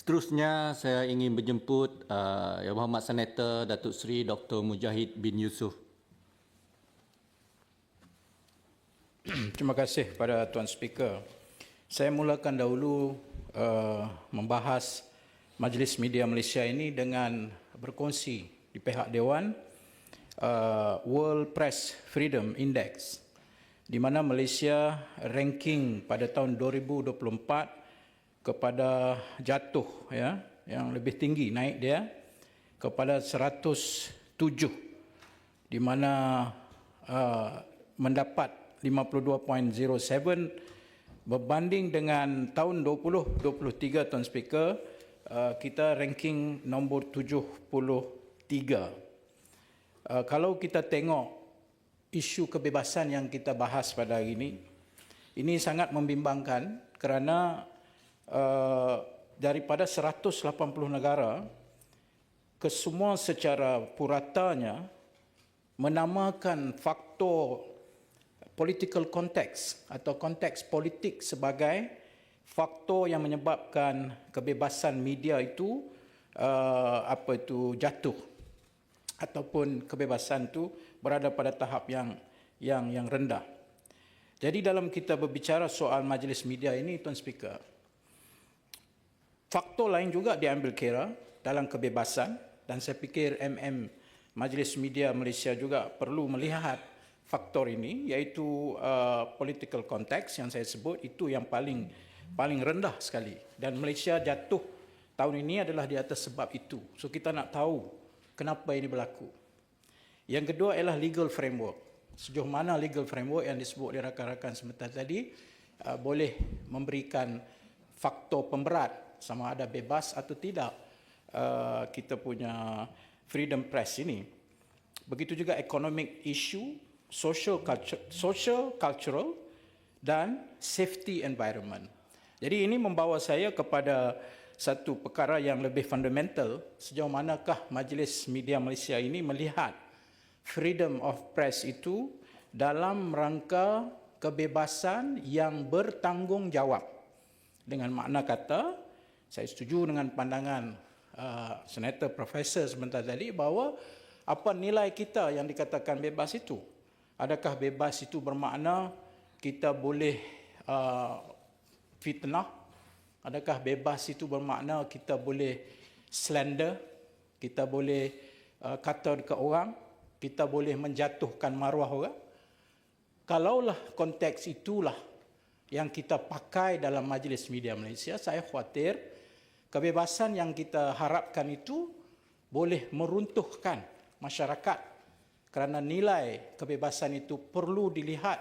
Seterusnya saya ingin menjemput uh, Yang Berhormat Senator Datuk Seri Dr. Mujahid bin Yusof. Terima kasih kepada Tuan Speaker. Saya mulakan dahulu uh, membahas Majlis Media Malaysia ini dengan berkongsi di pihak Dewan uh, World Press Freedom Index di mana Malaysia ranking pada tahun 2024 kepada jatuh ya yang lebih tinggi naik dia kepada 107 di mana uh, mendapat 52.07 berbanding dengan tahun 2023 Tuan Speaker uh, kita ranking nombor 73 uh, kalau kita tengok isu kebebasan yang kita bahas pada hari ini ini sangat membimbangkan kerana uh, daripada 180 negara kesemua secara puratanya menamakan faktor political context atau konteks politik sebagai faktor yang menyebabkan kebebasan media itu uh, apa itu jatuh ataupun kebebasan itu berada pada tahap yang yang yang rendah. Jadi dalam kita berbicara soal majlis media ini Tuan Speaker, faktor lain juga diambil kira dalam kebebasan dan saya fikir MM Majlis Media Malaysia juga perlu melihat faktor ini iaitu uh, political context yang saya sebut itu yang paling paling rendah sekali dan Malaysia jatuh tahun ini adalah di atas sebab itu. So kita nak tahu kenapa ini berlaku. Yang kedua ialah legal framework. Sejauh mana legal framework yang disebut oleh rakan-rakan sebentar tadi uh, boleh memberikan faktor pemberat sama ada bebas atau tidak uh, kita punya freedom press ini. Begitu juga economic issue, social culture, social cultural dan safety environment. Jadi ini membawa saya kepada satu perkara yang lebih fundamental sejauh manakah Majlis Media Malaysia ini melihat freedom of press itu dalam rangka kebebasan yang bertanggungjawab. Dengan makna kata, saya setuju dengan pandangan uh, Senator Profesor sebentar tadi bahawa apa nilai kita yang dikatakan bebas itu? Adakah bebas itu bermakna kita boleh uh, fitnah? Adakah bebas itu bermakna kita boleh slender? Kita boleh uh, kata dekat orang? Kita boleh menjatuhkan maruah orang? Kalaulah konteks itulah yang kita pakai dalam Majlis Media Malaysia, saya khawatir kebebasan yang kita harapkan itu boleh meruntuhkan masyarakat kerana nilai kebebasan itu perlu dilihat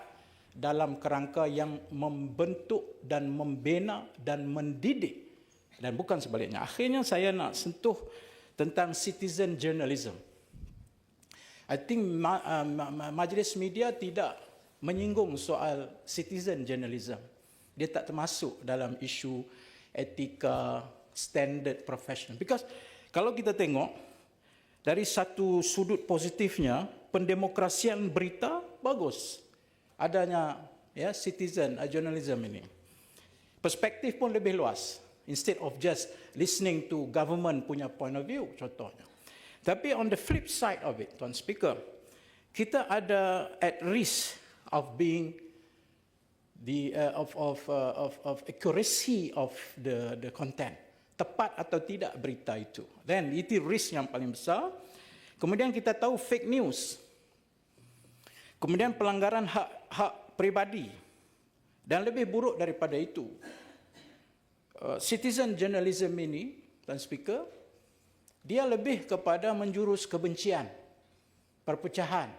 dalam kerangka yang membentuk dan membina dan mendidik dan bukan sebaliknya. Akhirnya saya nak sentuh tentang citizen journalism. I think uh, ma- majlis media tidak menyinggung soal citizen journalism. Dia tak termasuk dalam isu etika standard professional. Because kalau kita tengok dari satu sudut positifnya, pendemokrasian berita bagus. Adanya ya citizen uh, journalism ini. Perspektif pun lebih luas instead of just listening to government punya point of view contohnya. Tapi on the flip side of it, Tuan Speaker, kita ada at risk of being the uh, of of uh, of of accuracy of the the content tepat atau tidak berita itu. Then itu risk yang paling besar. Kemudian kita tahu fake news. Kemudian pelanggaran hak hak pribadi. Dan lebih buruk daripada itu. Uh, citizen journalism ini, dan speaker, dia lebih kepada menjurus kebencian, perpecahan,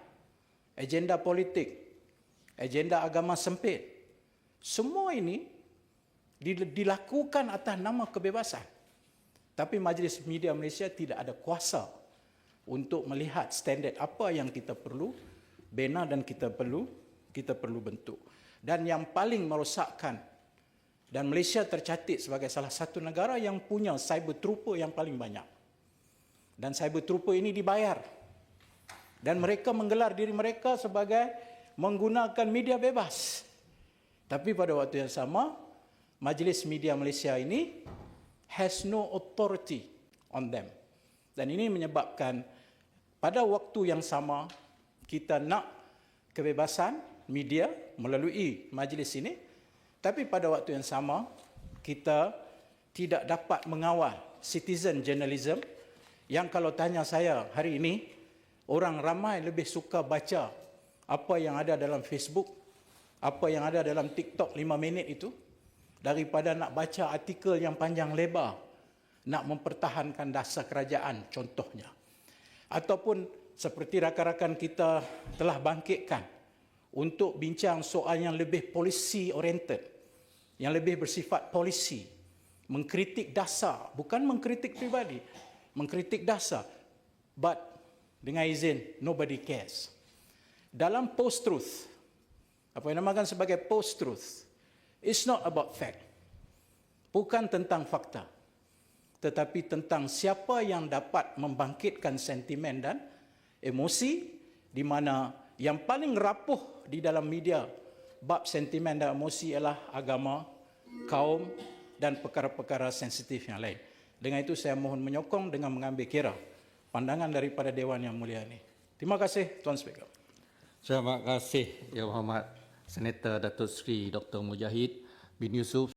agenda politik, agenda agama sempit. Semua ini dilakukan atas nama kebebasan. Tapi Majlis Media Malaysia tidak ada kuasa untuk melihat standard apa yang kita perlu bina dan kita perlu kita perlu bentuk. Dan yang paling merosakkan dan Malaysia tercatat sebagai salah satu negara yang punya cyber trooper yang paling banyak. Dan cyber trooper ini dibayar. Dan mereka menggelar diri mereka sebagai menggunakan media bebas. Tapi pada waktu yang sama, Majlis Media Malaysia ini has no authority on them. Dan ini menyebabkan pada waktu yang sama kita nak kebebasan media melalui majlis ini tapi pada waktu yang sama kita tidak dapat mengawal citizen journalism yang kalau tanya saya hari ini orang ramai lebih suka baca apa yang ada dalam Facebook apa yang ada dalam TikTok 5 minit itu daripada nak baca artikel yang panjang lebar nak mempertahankan dasar kerajaan contohnya. Ataupun seperti rakan-rakan kita telah bangkitkan untuk bincang soal yang lebih policy oriented yang lebih bersifat polisi mengkritik dasar bukan mengkritik pribadi mengkritik dasar. But dengan izin nobody cares. Dalam post truth apa yang dinamakan sebagai post truth it's not about fact bukan tentang fakta tetapi tentang siapa yang dapat membangkitkan sentimen dan emosi di mana yang paling rapuh di dalam media bab sentimen dan emosi ialah agama, kaum dan perkara-perkara sensitif yang lain. Dengan itu saya mohon menyokong dengan mengambil kira pandangan daripada Dewan Yang Mulia ini. Terima kasih Tuan Speaker. Terima kasih Yang Berhormat Senator Datuk Seri Dr. Mujahid bin Yusuf